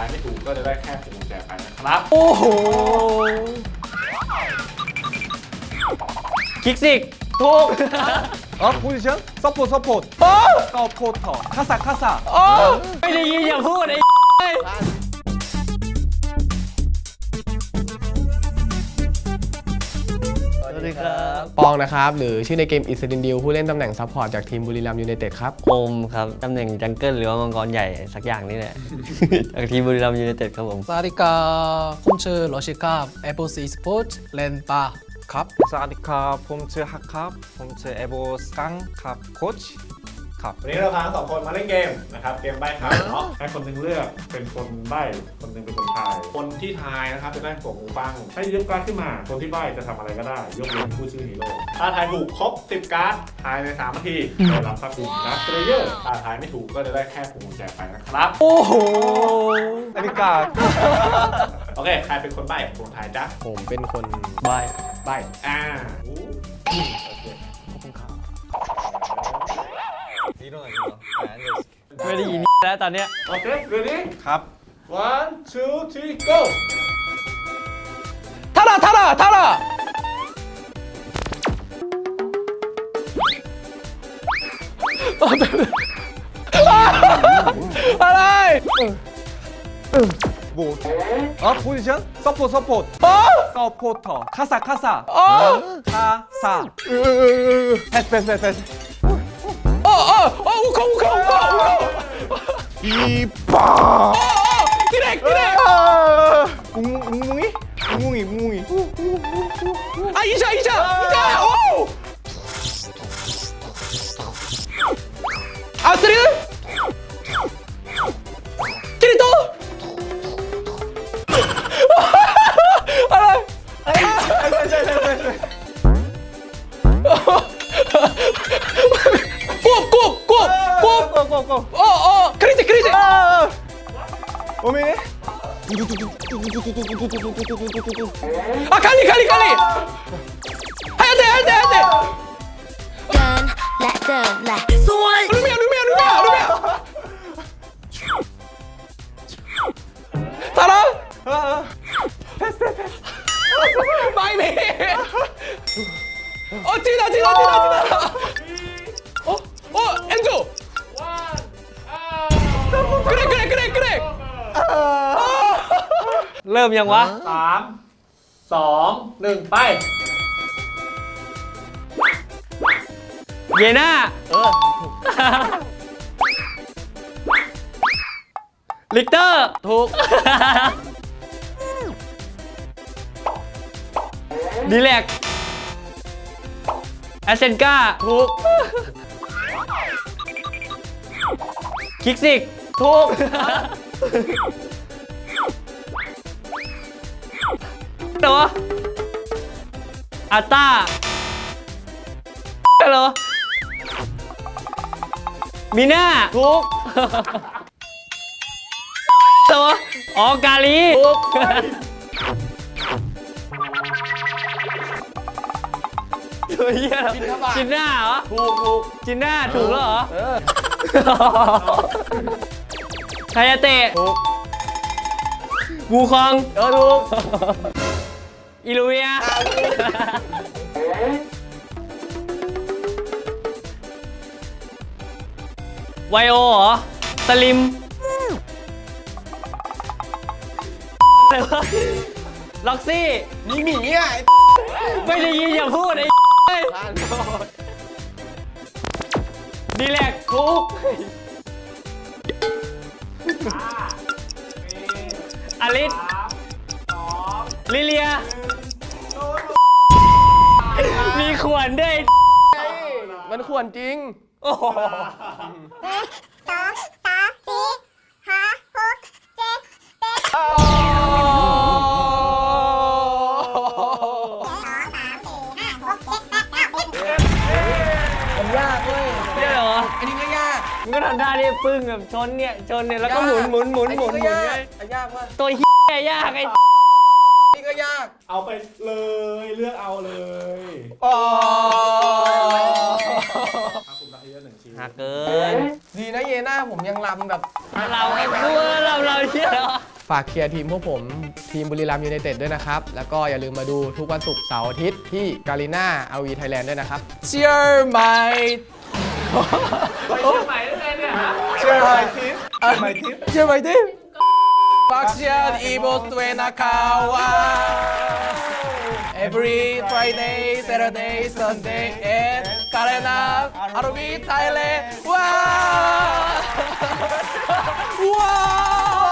ายไม่ถูกก็จะได้แค่พวงกุญแจไปนะครับ โอ้โหคิกซิกถูก 어 포지션? 서포 서포 โอ้ 서포터 카사 카사 โอ้ไม่ได้ยินอย่าพูดไอ้เอ้ย ส ดีครับ ปองนะครับ หรือชื่อในเกมอิสตินดิวผู้เล่นตำแหน่งซัพพอร์ตจากทีมบุรีรัมยูไนเต็ดครับโอมครับ ตำแหน่งจังเกิลหรือว่ามังกรใหญ่สักอย่างนี่แหละ จากทีมบุรีรัมยูไนเต็ดครับผม สวัสดีครับผมชื่อโรชิกาแอปเปิลซีสปอร์ตเลนปาครับ สวัสดีครับ ผมชื่อฮักครับ ผมชื่อเอโบสังครับ โค้ช ครับวันนี้เราพาทั้งสองคนมาเล่นเกมนะครับเกมใบ้าำเนาะให้คนหนึงเลือกเป็นคนใบ้คนหนึงเป็นคนทายคนที่ทายนะครับจะได้ผมหูฟังถ้ายกการ์ดขึ้นมา คนที่ใบ้จะทำอะไรก็ได้ ยกเว้นผู้ชื่อฮีโร่ถ้าทายถูกครบ 10 การ์ดทายใน3นาทีได้รับสกุคลุมการ์เตรเยอร์ถ้าทายไม่ถูกก็จะได้แค่ผวงแจกไปนะครับ โอ้โหนาฬิกาโอเคใครเป็นคนใบ้ผมทายจ้ะผมเป็นคนใบใบ้อ่าอู แล้วตอนเนี้ย โอเค ready 캅 one two three go 타라 타라 타라อะไร 뭐 어? 포지션? 서포 서포 서포터 카사 카사 카사 패스 패스 패스 패스 โอ้โอ้โอ้อุคอุคอุคอุค 이빠. 디렉 디렉. 아. 웅웅이? 웅웅이 웅웅이. 아 이자 이자 이자. 아. 오. 아 쓰리는? 어메네. 아 갈리 갈리 갈리. 하야돼 하야돼 하야돼. 루미야 루미야 루미야 루미야. 따라. 패스 패스 아, 마이메. 네. 어 뛰다 뛰다 뛰다 뛰다. เริ่มยังวะ สามสองหนึ่งไป เยน่า เออ ลิกเตอร์ ถูก ดีแลกแอสเซนกาถูก คิกซิก ถูก เหรออาต้าเหรอมีน่าถูกเหรออ๋อกาลีถูกตัวเหี้ยเหรอจินน่าเหรอถูกถูกจินน่าถูกแล้วเหรอเออคายาเตะถูกวูคองเออถูก อิลูเวีย ไวโอเหรอ สลิมอะไรวะล็อกซี่ มีหมีอะไม่ได้ยินอย่าพูดไอ้เอ้ยดีแลกทุกอลิสลิเลีย มีขวานด้วย มันควรจริง โอ้โหสองสามสี่ห้าหกเจ็ดแปดสองสามสี่ห้าหกเจ็ดแปดเก้าสิบเนี่ยเหรออันนี้ก็ยากมันก็ทำท่าที่ปึ้งแบบชนเนี่ยชนเนี่ยแล้วก็หมุนหมุนหมุนหมุนหมุนไงยากว่ะตัวเฮียยากไอ้นี่ก็ยาก เอาไปเลยเลือกเอาเลย หักเกินดีนะเยน่าผมยังลำแบบ เราไอ้ตัวเราเราเชี่ยเหรอ ฝากเชียร์ทีมพวกผมทีมบุรีรัมย์ยูไนเต็ดด้วยนะครับ แล้วก็อย่าลืมมาดูทุกวันศุกร์เสาร์อาทิตย์ที่กาลิน่าอาวีไทยแลนด์ด้วยนะครับ Cheer my เชื่อไหมทีมเชื่อไหมทีม Cheer my team ฝากเชียร์อีโบสเวนาคาวา every Friday, Saturday, Sunday, and Karena, Arumi, Thailand. Wow! wow!